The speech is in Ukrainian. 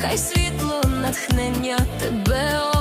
хай світло натхнення тебе.